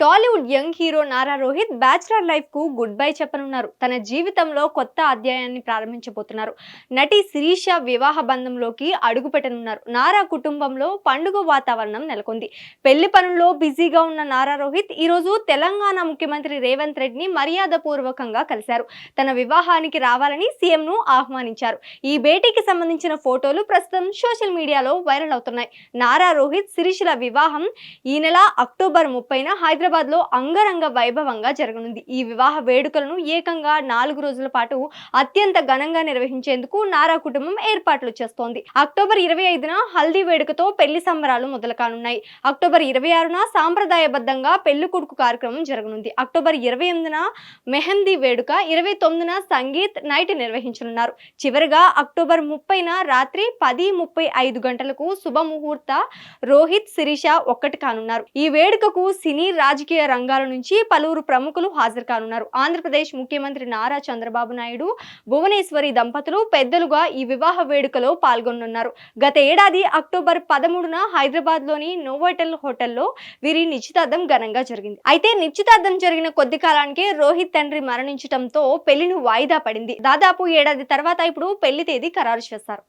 Tollywood young hero Nara Rohit bachelor లైఫ్కు good bye చెప్పనున్నారు. తన జీవితంలో కొత్త అధ్యాయాన్ని ప్రారంభించబోతున్నారు. నటి శిరీష వివాహ బంధంలోకి అడుగుపెట్టనున్నారు. నారా కుటుంబంలో పండుగ వాతావరణం నెలకొంది. పెళ్ళి పనుల్లో బిజీగా ఉన్న నారా రోహిత్ ఈ రోజు తెలంగాణ ముఖ్యమంత్రి రేవంత్ రెడ్డిని మర్యాద పూర్వకంగా కలిశారు. తన వివాహానికి రావాలని సీఎంను ఆహ్వానించారు. ఈ భేటీకి సంబంధించిన ఫోటోలు ప్రస్తుతం సోషల్ మీడియాలో వైరల్ అవుతున్నాయి. నారా రోహిత్ శిరీషల వివాహం ఈ నెల అక్టోబర్ ముప్పైన హైదరాబాద్ లో అంగరంగ వైభవంగా జరగనుంది. ఈ వివాహ వేడుకలను ఏకంగా నాలుగు రోజుల పాటు అత్యంత ఘనంగా నిర్వహించేందుకు నారా కుటుంబం ఏర్పాట్లు చేస్తోంది. అక్టోబర్ ఇరవై ఐదున హల్దీ వేడుకతో పెళ్ళి సంబరాలు మొదలు కానున్నాయి అక్టోబర్ ఇరవై ఆరున సాంప్రదాయబద్ధంగా పెళ్ళి కొడుకు కార్యక్రమం జరగనుంది. అక్టోబర్ ఇరవై ఎనిమిదిన మెహందీ వేడుక ఇరవై తొమ్మిదిన సంగీత్ నైట్ నిర్వహించనున్నారు. చివరిగా అక్టోబర్ ముప్పైన రాత్రి పది ముప్పై ఐదు గంటలకు శుభముహూర్త రోహిత్ శిరీష ఒక్కటి కానున్నారు. ఈ వేడుకకు సినీ రాజ రాజకీయ రంగాల నుంచి పలువురు ప్రముఖులు హాజరు కానున్నారు. ఆంధ్రప్రదేశ్ ముఖ్యమంత్రి నారా చంద్రబాబు నాయుడు భువనేశ్వరి దంపతులు పెద్దలుగా ఈ వివాహ వేడుకలో పాల్గొనున్నారు గత ఏడాది అక్టోబర్ పదమూడున హైదరాబాద్లోని నోవోటెల్ హోటల్లో వీరి నిశ్చితార్థం ఘనంగా జరిగింది. అయితే నిశ్చితార్థం జరిగిన కొద్ది కాలానికే రోహిత్ తండ్రి మరణించడంతో పెళ్ళిని వాయిదా పడింది. దాదాపు ఏడాది తర్వాత ఇప్పుడు పెళ్ళి తేదీ ఖరారు చేస్తారు